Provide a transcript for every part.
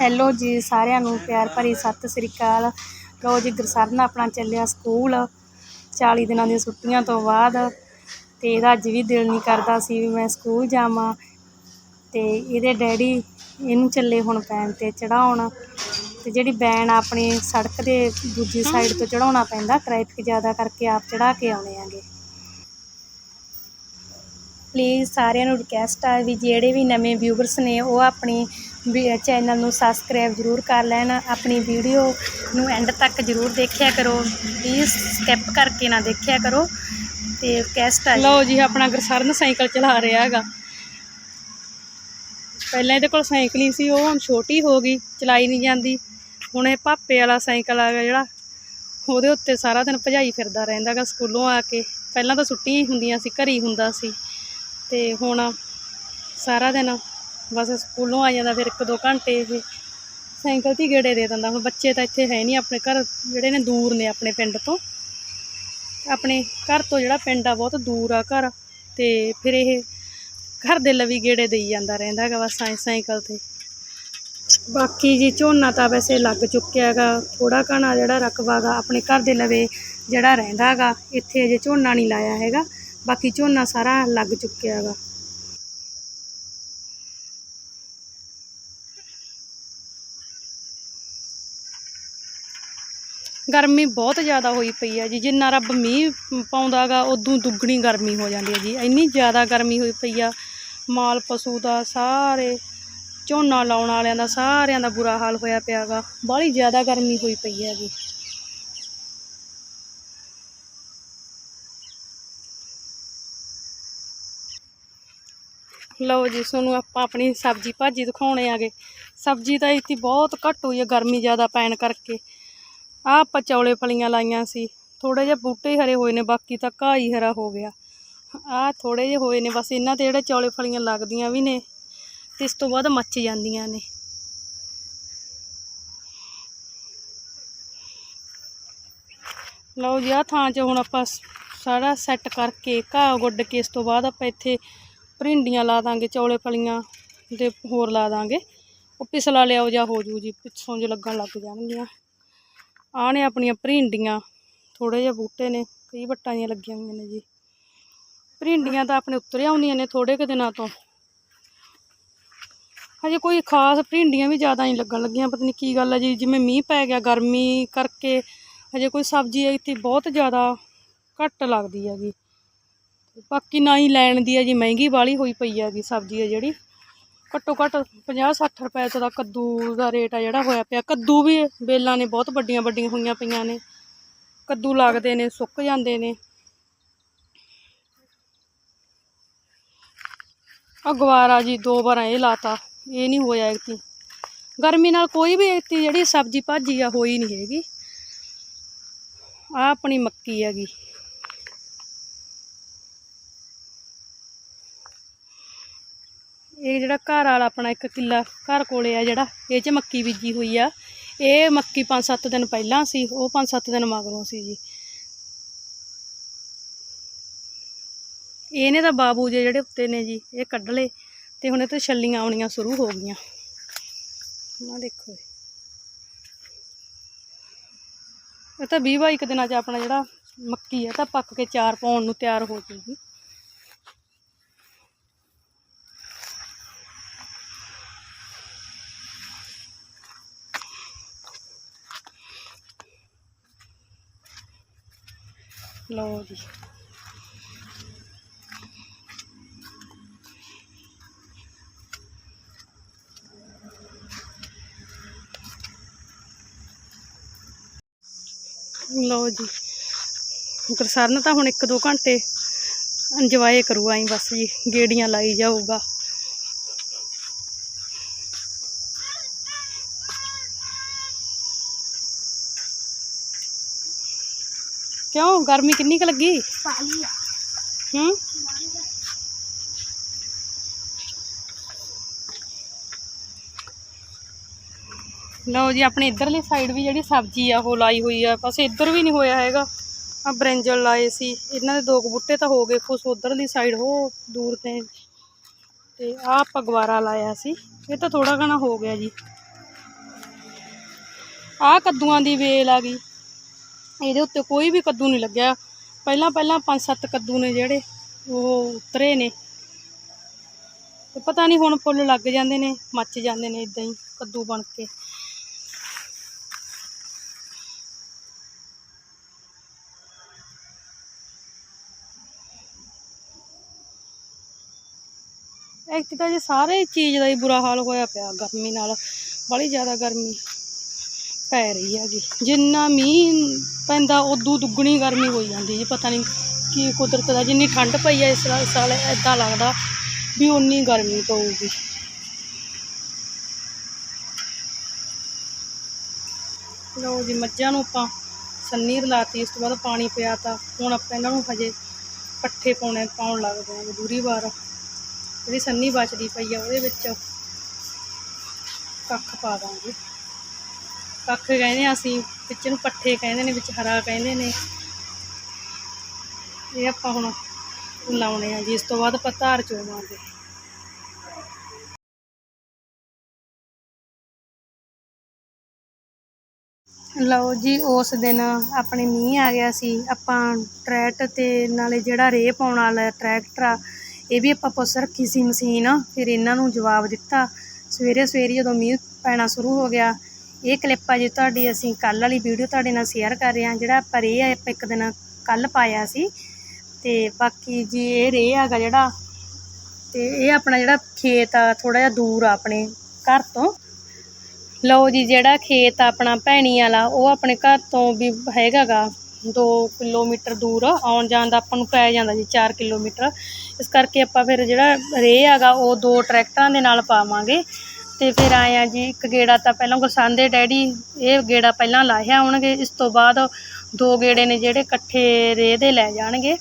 Hello ਜੀ, ਸਾਰਿਆਂ ਨੂੰ ਪਿਆਰ ਭਰੀ ਸਤਿ ਸ੍ਰੀ ਅਕਾਲ। ਲੋ ਜੀ, ਗੁਰਸਰਨ ਆਪਣਾ ਚੱਲਿਆ ਸਕੂਲ। 40 ਦਿਨਾਂ ਦੀਆਂ ਛੁੱਟੀਆਂ ਤੋਂ ਬਾਅਦ ਤੇ ਇਹਦਾ ਅੱਜ ਵੀ ਦਿਲ ਨਹੀਂ ਕਰਦਾ ਸੀ ਵੀ ਮੈਂ ਸਕੂਲ ਜਾਵਾਂ ਤੇ ਇਹਦੇ ਡੈਡੀ ਇਹਨੂੰ ਚੱਲੇ ਹੁਣ ਪੈਣ ਤੇ ਚੜਾਉਣ ਤੇ ਜਿਹੜੀ ਬੈਨ ਆਪਣੀ ਸੜਕ ਦੇ ਦੂਜੀ ਸਾਈਡ ਤੋਂ ਚੜਾਉਣਾ ਪੈਂਦਾ ਟ੍ਰੈਫਿਕ ਜ਼ਿਆਦਾ ਕਰਕੇ ਆਪ ਚੜਾ ਕੇ ਆਉਣੇ ਆਗੇ ਪਲੀਜ਼ ਸਾਰਿਆਂ ਨੂੰ ਰਿਕਵੈਸਟ ਆ ਵੀ ਜਿਹੜੇ ਵੀ ਨਵੇਂ ਵਿਊਵਰਸ ਨੇ, ਉਹ ਆਪਣੀ ਚੈਨਲ ਨੂੰ ਸਬਸਕ੍ਰਾਈਬ ਜ਼ਰੂਰ ਕਰ ਲੈਣ, ਆਪਣੀ ਵੀਡੀਓ ਨੂੰ ਐਂਡ ਤੱਕ ਜ਼ਰੂਰ ਦੇਖਿਆ ਕਰੋ। ਪਲੀਜ਼ ਸਕਿਪ ਕਰਕੇ ਨਾ ਦੇਖਿਆ ਕਰੋ। ਤੇ ਰਿਕਵੈਸਟ ਆ ਲਓ ਜੀ, ਆਪਣਾ ਗੁਰਸਰਨ ਸਾਈਕਲ ਚਲਾ ਰਿਹਾ ਹੈਗਾ। ਪਹਿਲਾਂ ਇਹਦੇ ਕੋਲ ਸਾਈਕਲ ਹੀ ਸੀ, ਉਹ ਹੁਣ ਛੋਟੀ ਹੋ ਗਈ, ਚਲਾਈ ਨਹੀਂ ਜਾਂਦੀ। ਹੁਣ ਇਹ ਪਾਪੇ ਵਾਲਾ ਸਾਈਕਲ ਆ ਗਿਆ ਜਿਹੜਾ, ਉਹਦੇ ਉੱਤੇ ਸਾਰਾ ਦਿਨ ਭਜਾਈ ਫਿਰਦਾ ਰਹਿੰਦਾ ਗਾ ਸਕੂਲੋਂ ਆ ਕੇ। ਪਹਿਲਾਂ ਤਾਂ ਛੁੱਟੀਆਂ ਹੀ ਹੁੰਦੀਆਂ ਸੀ, ਘਰ ਹੀ ਹੁੰਦਾ ਸੀ। ਤੇ ਹੁਣ ਸਾਰਾ ਦਿਨ ਬਸ ਸਕੂਲੋਂ ਆ ਜਾਂਦਾ, ਫਿਰ ਇੱਕ ਦੋ ਘੰਟੇ ਇਹ ਸਾਈਕਲ 'ਤੇ ਹੀ ਗੇੜੇ ਦੇ ਦਿੰਦਾ। ਹੁਣ ਬੱਚੇ ਤਾਂ ਇੱਥੇ ਹੈ ਨਹੀਂ ਆਪਣੇ ਘਰ, ਜਿਹੜੇ ਨੇ ਦੂਰ ਨੇ ਆਪਣੇ ਪਿੰਡ ਤੋਂ। ਆਪਣੇ ਘਰ ਤੋਂ ਜਿਹੜਾ ਪਿੰਡ ਆ, ਬਹੁਤ ਦੂਰ ਆ ਘਰ। ਤੇ ਫਿਰ ਇਹ ਘਰ ਦੇ ਲਵੀ ਗੇੜੇ ਦੇਈ ਜਾਂਦਾ ਰਹਿੰਦਾ ਹੈਗਾ ਬਸ ਸਾਈ, ਸਾਈਕਲ ਤੇ। ਬਾਕੀ ਜੀ ਝੋਨਾ ਤਾਂ ਵੈਸੇ ਲੱਗ ਚੁੱਕਿਆ ਹੈਗਾ। ਥੋੜਾ ਘਣਾ ਜਿਹੜਾ ਰਕਬਾ ਗਾ ਆਪਣੇ ਘਰ ਦੇ ਲਵੇ ਜਿਹੜਾ ਰਹਿੰਦਾ ਹੈਗਾ, ਇੱਥੇ ਅਜੇ ਝੋਨਾ ਨਹੀਂ ਲਾਇਆ ਹੈਗਾ। ਬਾਕੀ ਝੋਨਾ ਸਾਰਾ ਲੱਗ ਚੁੱਕਿਆ ਹੈਗਾ ਗਰਮੀ ਬਹੁਤ ਜ਼ਿਆਦਾ ਹੋਈ ਪਈ ਹੈ ਜੀ। ਜਿੰਨਾ ਰੱਬ ਮੀਂਹ ਪਾਉਂਦਾਗਾ ਉਦੋਂ ਦੁੱਗਣੀ ਗਰਮੀ ਹੋ ਜਾਂਦੀ ਹੈ ਜੀ। ਇੰਨੀ ਜ਼ਿਆਦਾ ਗਰਮੀ ਹੋਈ ਪਈ ਆ। ਮਾਲ, ਪਸ਼ੂ ਦਾ ਸਾਰੇ, ਝੋਨਾ ਲਾਉਣ ਵਾਲਿਆਂ ਦਾ ਸਾਰਿਆਂ ਦਾ ਬੁਰਾ ਹਾਲ ਹੋਇਆ ਪਿਆਗਾ ਬਾਹਲੀ ਜ਼ਿਆਦਾ ਗਰਮੀ ਹੋਈ ਪਈ ਹੈਗੀ ਲਓ ਜੀ ਤੁਹਾਨੂੰ ਆਪਾਂ ਆਪਣੀ ਸਬਜ਼ੀ ਭਾਜੀ ਦਿਖਾਉਣੇ ਆਗੇ। ਸਬਜ਼ੀ ਤਾਂ ਇੱਥੇ ਬਹੁਤ ਘੱਟ ਹੋਈ ਹੈ ਗਰਮੀ ਜ਼ਿਆਦਾ ਪੈਣ ਕਰਕੇ। ਆਹ ਆਪਾਂ ਚੌਲੇ ਫਲੀਆਂ ਲਾਈਆਂ ਸੀ। ਥੋੜੇ ਜਿਹਾ ਬੂਟੇ ਹੀ ਹਰੇ ਹੋਏ ਨੇ, ਬਾਕੀ ਤਾਂ ਘਾਹ ਹੀ ਹਰਾ ਹੋ ਗਿਆ। ਆਹ ਥੋੜੇ ਜਿਹੇ ਹੋਏ ਨੇ, ਬਸ ਇਹਨਾਂ ਤੇ ਜਿਹੜੇ ਚੌਲੇ ਫਲੀਆਂ ਲੱਗਦੀਆਂ ਵੀ ਨੇ, ਤੇ ਇਸ ਤੋਂ ਬਾਅਦ ਮੱਚ ਜਾਂਦੀਆਂ ਨੇ। ਲਓ ਜੀ ਆ ਥਾਂ 'ਚ ਹੁਣ ਆਪਾਂ ਸਾਰਾ ਸੈੱਟ ਕਰਕੇ ਘਾਹ ਗੁੱਡ ਕੇ ਇਸ ਤੋਂ ਬਾਅਦ ਆਪਾਂ ਇੱਥੇ ਭਰਿੰਡੀਆਂ ਲਾ ਦਾਂਗੇ, ਚੌਲੇ ਫਲੀਆਂ ਦੇ ਹੋਰ ਲਾ ਦਾਂਗੇ। ਉਹ ਪਿਸਲਾ ਲਿਆਓ ਜਾਂ ਹੋ ਜੂ ਜੀ, ਪਿੱਛੋਂ ਜੇ ਲੱਗਣ ਲੱਗ ਜਾਣਗੀਆਂ। ਆਹ ਨੇ ਆਪਣੀਆਂ ਭਰਿੰਡੀਆਂ ਥੋੜੇ ਜਿਹੇ ਬੂਟੇ ਨੇ, ਕਈ ਵੱਟਾਂ ਦੀਆਂ ਲੱਗੀਆਂ ਹੋਈਆਂ ਨੇ ਜੀ। ਭਰਿੰਡੀਆਂ ਤਾਂ ਆਪਣੇ ਉੱਤਰ ਆਉਂਦੀਆਂ ਨੇ ਥੋੜੇ ਕੁ ਦਿਨਾਂ ਤੋਂ। ਹਜੇ ਕੋਈ ਖਾਸ ਭਿੰਡੀਆਂ ਵੀ ਜ਼ਿਆਦਾ ਨਹੀਂ ਲੱਗਣ ਲੱਗੀਆਂ, ਪਤਾ ਨਹੀਂ ਕੀ ਗੱਲ ਹੈ ਜੀ, ਜਿਵੇਂ ਮੀਂਹ ਪੈ ਗਿਆ ਗਰਮੀ ਕਰਕੇ, ਹਜੇ ਕੋਈ ਸਬਜ਼ੀ ਇੱਥੇ ਬਹੁਤ ਜ਼ਿਆਦਾ ਘੱਟ ਲੱਗਦੀ ਹੈਗੀ। ਬਾਕੀ ਨਾ ਹੀ ਲੈਣ ਦੀ ਹੈ ਜੀ, ਮਹਿੰਗੀ ਵਾਲੀ ਹੋਈ ਪਈ ਹੈਗੀ ਸਬਜ਼ੀ ਹੈ ਜਿਹੜੀ। ਘੱਟੋ ਘੱਟ 50 60 ਰੁਪਏ ਤੋਂ ਦਾ ਕੱਦੂ ਦਾ ਰੇਟ ਆ ਜਿਹੜਾ ਹੋਇਆ ਪਿਆ। ਕੱਦੂ ਵੀ ਬੇਲਾਂ ਨੇ, ਬਹੁਤ ਵੱਡੀਆਂ ਵੱਡੀਆਂ ਹੋਈਆਂ ਪਈਆਂ ਨੇ। ਕੱਦੂ ਲੱਗਦੇ ਨੇ, ਸੁੱਕ ਜਾਂਦੇ ਨੇ। ਆ ਗਵਾਰਾ ਜੀ, ਦੋ ਵਾਰਾਂ ਇਹ ਲਾਤਾ, ਇਹ ਨਹੀਂ ਹੋਇਆ ਇਕਤੀ ਗਰਮੀ ਨਾਲ ਕੋਈ ਵੀ ਇਕਤੀ ਜਿਹੜੀ ਸਬਜ਼ੀ ਭਾਜੀ ਆ, ਹੋਈ ਨਹੀਂ ਹੈਗੀ। ਆ ਆਪਣੀ ਮੱਕੀ ਹੈਗੀ। ਇਹ ਜਿਹੜਾ ਘਰ ਵਾਲਾ ਆਪਣਾ ਇੱਕ ਕਿੱਲਾ ਘਰ ਕੋਲੇ ਆ ਜਿਹੜਾ, ਇਹ 'ਚ ਮੱਕੀ ਬੀਜੀ ਹੋਈ ਆ। ਇਹ ਮੱਕੀ 5-7 ਦਿਨ ਪਹਿਲਾਂ ਸੀ, ਉਹ 5-7 ਦਿਨ ਮਗਰੋਂ ਸੀ ਜੀ। ਇਹਨੇ ਤਾਂ ਬਾਬੂ ਜੇ ਜਿਹੜੇ ਉੱਤੇ ਨੇ ਜੀ, ਇਹ ਕੱਢ ਲਏ ਤੇ ਹੁਣ ਇਹ ਤੇ ਛੱਲੀਆਂ ਆਉਣੀਆਂ ਸ਼ੁਰੂ ਹੋ ਗਈਆਂ। ਨਾ ਦੇਖੋ ਇਹ ਤਾਂ 20 ਬਾਈ ਕੁ ਦਿਨਾਂ 'ਚ ਆਪਣਾ ਜਿਹੜਾ ਮੱਕੀ ਆ ਤਾਂ ਪੱਕ ਕੇ ਚਾਰ ਪਾਉਣ ਨੂੰ ਤਿਆਰ ਹੋ ਜੂਗੀ ਲਓ ਜੀ। ਲਓ ਜੀ। ਗੁਰਸਰਨ ਤਾਂ ਹੁਣ ਇੱਕ ਦੋ ਘੰਟੇ ਇੰਜੋਏ ਕਰੂ ਆਈ ਬਸ ਜੀ, ਗੇੜੀਆਂ ਲਾਈ ਜਾਊਗਾ। ਕਿਉਂ? ਗਰਮੀ ਕਿੰਨੀ ਕੁ ਲੱਗੀ? ਹੂੰ? ਲਓ ਜੀ ਆਪਣੇ ਇਧਰਲੀ ਸਾਈਡ ਵੀ ਜਿਹੜੀ ਸਬਜ਼ੀ ਆ ਉਹ ਲਾਈ ਹੋਈ ਆ। ਬਸ ਇੱਧਰ ਵੀ ਨਹੀਂ ਹੋਇਆ ਹੈਗਾ। ਆ ਬ੍ਰਿੰਜਲ ਲਾਏ ਸੀ। ਇਹਨਾਂ ਦੇ ਦੋ ਬੂਟੇ ਤਾਂ ਹੋ ਗਏ ਕੁਛ ਉਧਰਲੀ ਸਾਈਡ ਉਹ ਦੂਰ ਤੇ। ਤੇ ਆ ਆਪਾਂ ਗਵਾਰਾ ਲਾਇਆ ਸੀ। ਇਹ ਤਾਂ ਥੋੜਾ ਘਣਾ ਹੋ ਗਿਆ ਜੀ। ਆਹ ਕੱਦੂਆਂ ਦੀ ਵੇਲ ਆ ਗਈ। ਇਹਦੇ ਉੱਤੇ ਕੋਈ ਵੀ ਕੱਦੂ ਨਹੀਂ ਲੱਗਿਆ। ਪਹਿਲਾਂ ਪਹਿਲਾਂ ਪੰਜ ਸੱਤ ਕੱਦੂ ਨੇ ਜਿਹੜੇ, ਉਹ ਉਤਰੇ ਨੇ। ਤੇ ਪਤਾ ਨਹੀਂ ਹੁਣ ਫੁੱਲ ਲੱਗ ਜਾਂਦੇ ਨੇ, ਮੱਚ ਜਾਂਦੇ ਨੇ ਇਦਾਂ ਹੀ ਕੱਦੂ ਬਣ ਕੇ। ਇੱਕ ਤਾਂ ਜੀ ਸਾਰੇ ਚੀਜ਼ ਦਾ ਹੀ ਬੁਰਾ ਹਾਲ ਹੋਇਆ ਪਿਆ ਗਰਮੀ ਨਾਲ। ਬੜੀ ਜ਼ਿਆਦਾ ਗਰਮੀ। ਪੈ ਰਹੀ ਹੈਗੀ। ਜਿੰਨਾ ਮੀਂਹ ਪੈਂਦਾ, ਉਦੋਂ ਦੁੱਗਣੀ ਗਰਮੀ ਹੋਈ ਜਾਂਦੀ ਜੀ, ਪਤਾ ਨਹੀਂ ਕੀ ਕੁਦਰਤ ਦਾ। ਜਿੰਨੀ ਠੰਡ ਪਈ ਹੈ, ਇਸ ਸਾਲ- ਸਾਲ ਐਦਾਂ ਲੱਗਦਾ ਵੀ ਉਨੀ ਗਰਮੀ ਪਊਗੀ। ਲਓ ਜੀ, ਮੱਝਾਂ ਨੂੰ ਆਪਾਂ ਸੰਨੀ ਰਲਾਤੀ ਇਸ ਤੋਂ ਬਾਅਦ ਪਾਣੀ ਪਿਆ ਤਾ ਹੁਣ ਆਪਾਂ ਇਹਨਾਂ ਨੂੰ ਹਜੇ ਪੱਠੇ ਪਾਉਣੇ, ਪਾਉਣ ਲੱਗਦੇ ਹਾਂ ਦੂਰੀ ਵਾਰ। ਜਿਹੜੀ ਸੰਨੀ ਬਚਦੀ ਪਈ ਆ, ਉਹਦੇ ਵਿੱਚ ਕੱਖ ਪਾ ਦਾਂਗੇ। ਕੱਖ ਕਹਿੰਦੇ ਆ, ਅਸੀਂ ਵਿੱਚ ਨੂੰ ਪੱਠੇ ਕਹਿੰਦੇ ਨੇ, ਵਿੱਚ ਹਰਾ ਕਹਿੰਦੇ ਨੇ। ਇਹ ਆਪਾਂ ਹੁਣ ਲਾਉਣੇ ਆ ਜੀ, ਇਸ ਤੋਂ ਬਾਅਦ ਆਪਾਂ ਧਾਰ ਚੋਵਾਂਗੇ ਲਓ ਜੀ, ਉਸ ਦਿਨ ਆਪਣੇ ਮੀਂਹ ਆ ਗਿਆ ਸੀ, ਆਪਾਂ ਟਰੈਕਟਰ ਤੇ ਨਾਲੇ ਜਿਹੜਾ ਰੇਹ ਪਾਉਣ ਵਾਲਾ ਟਰੈਕਟਰ ਆ, ਇਹ ਵੀ ਆਪਾਂ ਪੁੱਛ ਰੱਖੀ ਸੀ ਮਸ਼ੀਨ, ਫਿਰ ਇਹਨਾਂ ਨੂੰ ਜਵਾਬ ਦਿੱਤਾ। ਸਵੇਰੇ ਸਵੇਰੇ ਜਦੋਂ ਮੀਂਹ ਪੈਣਾ ਸ਼ੁਰੂ ਹੋ ਗਿਆ ਇਹ ਕਲਿੱਪ ਆ ਜੀ ਤੁਹਾਡੀ, ਅਸੀਂ ਕੱਲ੍ਹ ਵਾਲੀ ਵੀਡੀਓ ਤੁਹਾਡੇ ਨਾਲ ਸ਼ੇਅਰ ਕਰ ਰਹੇ ਹਾਂ, ਜਿਹੜਾ ਆਪਾਂ ਰੇਹ ਆ, ਆਪਾਂ ਇੱਕ ਦਿਨ ਕੱਲ੍ਹ ਪਾਇਆ ਸੀ। ਤੇ ਬਾਕੀ ਜੀ ਇਹ ਰੇਹ ਹੈਗਾ ਜਿਹੜਾ, ਤੇ ਇਹ ਆਪਣਾ ਜਿਹੜਾ ਖੇਤ ਆ ਥੋੜਾ ਜਿਹਾ ਦੂਰ ਆ ਆਪਣੇ ਘਰ ਤੋਂ। ਲਓ ਜੀ, ਜਿਹੜਾ ਖੇਤ ਆ ਆਪਣਾ ਭੈਣੀ ਵਾਲਾ, ਉਹ ਆਪਣੇ ਘਰ ਤੋਂ ਵੀ ਹੈਗਾਗਾ 2 ਕਿਲੋਮੀਟਰ ਦੂਰ, ਆਉਣ ਜਾਣ ਦਾ ਆਪਾਂ ਨੂੰ ਪੈ ਜਾਂਦਾ ਜੀ 4 ਕਿਲੋਮੀਟਰ। ਇਸ ਕਰਕੇ ਆਪਾਂ ਫਿਰ ਜਿਹੜਾ ਰੇਹ ਹੈਗਾ, ਉਹ ਦੋ ਟਰੈਕਟਰਾਂ ਦੇ ਨਾਲ ਪਾਵਾਂਗੇ। ਤੇ ਫਿਰ ਆਏ ਆ ਜੀ, ਇੱਕ ਗੇੜਾ ਤਾਂ ਪਹਿਲਾਂ ਗੁਰਸਨ ਡੈਡੀ, ਇਹ ਗੇੜਾ ਪਹਿਲਾਂ ਲਾਹਿਆ ਆਉਣਗੇ, ਇਸ ਤੋਂ ਬਾਅਦ ਦੋ ਗੇੜੇ ਨੇ ਜਿਹੜੇ ਇਕੱਠੇ ਰੇਹ ਦੇ ਲੈ ਜਾਣਗੇ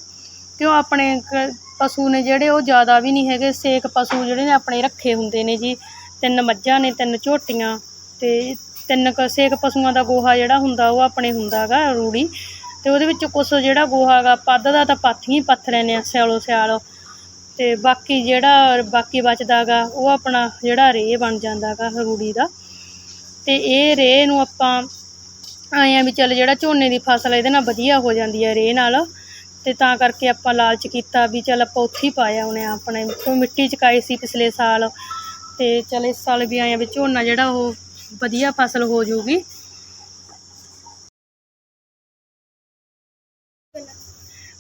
ਕਿਉਂ ਆਪਣੇ ਕ- ਪਸ਼ੂ ਨੇ ਜਿਹੜੇ ਉਹ ਜ਼ਿਆਦਾ ਵੀ ਨਹੀਂ ਹੈਗੇ, ਸੇਕ ਪਸ਼ੂ ਜਿਹੜੇ ਨੇ ਆਪਣੇ ਰੱਖੇ ਹੁੰਦੇ ਨੇ ਜੀ, ਤਿੰਨ ਮੱਝਾਂ ਨੇ, ਤਿੰਨ ਝੋਟੀਆਂ ਤੇ ਤਿੰਨ ਕ ਸੇਕ ਪਸ਼ੂਆਂ ਦਾ ਗੋਹਾ ਜਿਹੜਾ ਹੁੰਦਾ ਉਹ ਆਪਣੇ ਹੁੰਦਾ ਗਾ ਰੂੜੀ ਤੇ ਉਹਦੇ ਵਿੱਚ ਕੁਛ ਜਿਹੜਾ ਗੋਹਾ ਗਾ ਪੱਧ ਦਾ ਤਾਂ ਪਾਥੀਆਂ ਹੀ ਪੱਥ ਲੈਂਦੇ ਆ, ਸਿਆਲੋ ਸਿਆਲ। ਅਤੇ ਬਾਕੀ ਜਿਹੜਾ ਬਾਕੀ ਬਚਦਾ ਗਾ ਉਹ ਆਪਣਾ ਜਿਹੜਾ ਰੇਹ ਬਣ ਜਾਂਦਾ ਗਾ ਰੂੜੀ ਦਾ। ਅਤੇ ਇਹ ਰੇਹ ਨੂੰ ਆਪਾਂ ਆਏ ਆ ਵੀ ਚੱਲ ਜਿਹੜਾ ਝੋਨੇ ਦੀ ਫਸਲ ਇਹਦੇ ਨਾਲ ਵਧੀਆ ਹੋ ਜਾਂਦੀ ਹੈ ਰੇਹ ਨਾਲ। ਅਤੇ ਤਾਂ ਕਰਕੇ ਆਪਾਂ ਲਾਲਚ ਕੀਤਾ ਵੀ ਚੱਲ ਆਪਾਂ ਉੱਥੇ ਹੀ ਪਾਇਆ ਉਹਨੇ ਆਪਣੇ ਕੋਈ ਮਿੱਟੀ ਚਕਾਈ ਸੀ ਪਿਛਲੇ ਸਾਲ। ਅਤੇ ਚੱਲ ਇਸ ਸਾਲ ਵੀ ਆਏ ਆ ਵੀ ਝੋਨਾ ਜਿਹੜਾ ਉਹ ਵਧੀਆ ਫਸਲ ਹੋ ਜੂਗੀ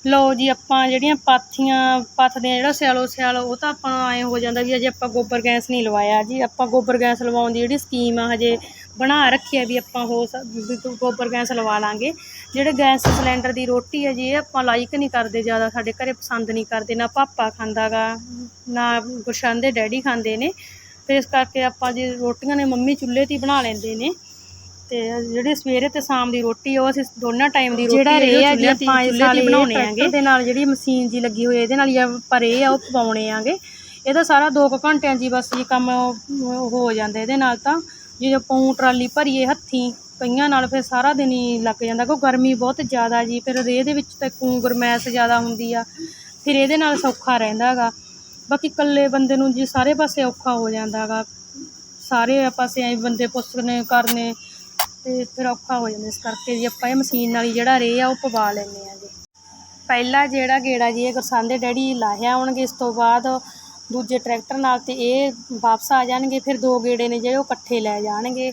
ਲਓ ਜੀ, ਆਪਾਂ ਜਿਹੜੀਆਂ ਪਾਥੀਆਂ ਪੱਥਦੇ ਆ ਜਿਹੜਾ ਸਿਆਲੋ ਸਿਆਲ, ਉਹ ਤਾਂ ਆਪਾਂ ਐਂ ਹੋ ਜਾਂਦਾ ਵੀ ਅਜੇ ਆਪਾਂ ਗੋਬਰ ਗੈਸ ਨਹੀਂ ਲਵਾਇਆ ਜੀ। ਆਪਾਂ ਗੋਬਰ ਗੈਸ ਲਵਾਉਣ ਦੀ ਜਿਹੜੀ ਸਕੀਮ ਆ, ਹਜੇ ਬਣਾ ਰੱਖੀ ਆ ਵੀ ਆਪਾਂ ਹੋ ਸਕ- ਗੋਬਰ ਗੈਸ ਲਵਾ ਲਾਂਗੇ। ਜਿਹੜੇ ਗੈਸ ਸਿਲੰਡਰ ਦੀ ਰੋਟੀ ਹੈ ਜੀ, ਇਹ ਆਪਾਂ ਲਾਈਕ ਨਹੀਂ ਕਰਦੇ ਜ਼ਿਆਦਾ, ਸਾਡੇ ਘਰੇ ਪਸੰਦ ਨਹੀਂ ਕਰਦੇ, ਨਾ ਪਾਪਾ ਖਾਂਦਾ ਗਾ, ਨਾ ਗੁਰਸ਼ਨ ਦੇ ਡੈਡੀ ਖਾਂਦੇ ਨੇ। ਫਿਰ ਇਸ ਕਰਕੇ ਆਪਾਂ ਜੀ ਰੋਟੀਆਂ ਨੇ ਮੰਮੀ ਚੁੱਲ੍ਹੇ 'ਤੇ ਹੀ ਬਣਾ ਲੈਂਦੇ ਨੇ। ਤੇ ਜਿਹੜੀ ਸਵੇਰੇ ਤੇ ਸ਼ਾਮ ਦੀ ਰੋਟੀ ਆ, ਉਹ ਅਸੀਂ ਦੋਨਾਂ ਟਾਈਮ ਦੀ ਰੋਟੀ ਜਿਹੜਾ ਰੇਹ ਆ ਜੀ ਆਪਾਂ ਇਸ ਸਾਲ ਬਣਾਉਣੇ ਆਂਗੇ ਦੇ ਨਾਲ ਜਿਹੜੀ ਮਸ਼ੀਨ ਜੀ ਲੱਗੀ ਹੋਈ ਇਹਦੇ ਨਾਲ ਹੀ ਆਪਾਂ ਰੇਹ ਆ ਉਹ ਪਵਾਉਣੇ ਆਂਗੇ। ਇਹਦਾ ਸਾਰਾ 2 ਘੰਟਿਆਂ ਹੀ ਬਸ ਜੀ ਕੰਮ ਹੋ ਜਾਂਦਾ ਇਹਦੇ ਨਾਲ ਤਾਂ। ਜੇ ਆਪਾਂ ਟਰਾਲੀ ਭਰੀਏ ਹੱਥੀਂ ਕਈਆਂ ਨਾਲ ਫਿਰ ਸਾਰਾ ਦਿਨ ਹੀ ਲੱਗ ਜਾਂਦਾ ਕਿਉਂ ਗਰਮੀ ਬਹੁਤ ਜ਼ਿਆਦਾ ਜੀ। ਫਿਰ ਰੇਹ ਦੇ ਵਿੱਚ ਤਾਂ ਕੂੰ ਗਰਮੈਸ਼ ਜ਼ਿਆਦਾ ਹੁੰਦੀ ਆ। ਫਿਰ ਇਹਦੇ ਨਾਲ ਸੌਖਾ ਰਹਿੰਦਾ ਗਾ ਬਾਕੀ ਇਕੱਲੇ ਬੰਦੇ ਨੂੰ ਜੀ ਸਾਰੇ ਪਾਸੇ ਔਖਾ ਹੋ ਜਾਂਦਾ ਗਾ ਸਾਰੇ ਪਾਸੇ ਐਂ ਬੰਦੇ ਪੁੱਛਣੇ ਕਰਨੇ। ਤੇ ਫਿਰ ਔਖਾ ਹੋ ਜਾਂਦਾ ਇਸ ਕਰਕੇ ਜੀ ਆਪਾਂ ਇਹ ਮਸ਼ੀਨ ਨਾਲ ਹੀ ਜਿਹੜਾ ਰੇਹ ਆ ਉਹ ਪਵਾ ਲੈਂਦੇ ਆ ਜੀ। ਪਹਿਲਾ ਜਿਹੜਾ ਗੇੜਾ ਜੀ ਇਹ ਗੁਰਸਨ ਦੇ ਡੈਡੀ ਲਾਹਿਆ ਆਉਣਗੇ, ਇਸ ਤੋਂ ਬਾਅਦ ਦੂਜੇ ਟਰੈਕਟਰ ਨਾਲ ਤੇ ਇਹ ਵਾਪਸ ਆ ਜਾਣਗੇ, ਫਿਰ ਦੋ ਗੇੜੇ ਨੇ ਜਿਹੜੇ ਉਹ ਇਕੱਠੇ ਲੈ ਜਾਣਗੇ।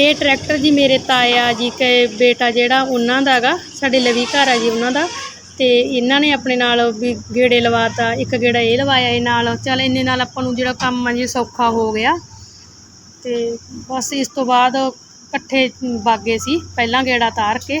ਇਹ ਟਰੈਕਟਰ ਜੀ ਮੇਰੇ ਤਾਇਆ ਜੀ ਕੇ ਬੇਟਾ ਜਿਹੜਾ ਉਹਨਾਂ ਦਾ ਗਾ ਸਾਡੇ ਲਵੀ ਘਰ ਆ ਜੀ ਉਹਨਾਂ ਦਾ। ਤੇ ਇਹਨਾਂ ਨੇ ਆਪਣੇ ਨਾਲ ਵੀ ਗੇੜੇ ਲਵਾਤਾ, ਇੱਕ ਗੇੜਾ ਇਹ ਲਵਾਇਆ ਇਹ ਨਾਲ। ਚੱਲ ਇੰਨੇ ਨਾਲ ਆਪਾਂ ਨੂੰ ਜਿਹੜਾ ਕੰਮ ਆ ਜੀ ਸੌਖਾ ਹੋ ਗਿਆ। ਤੇ ਬਸ ਇਸ ਤੋਂ ਬਾਅਦ ਇਕੱਠੇ ਬਾਗੇ ਸੀ, ਪਹਿਲਾਂ ਗੇੜਾ ਤਾਰ ਕੇ।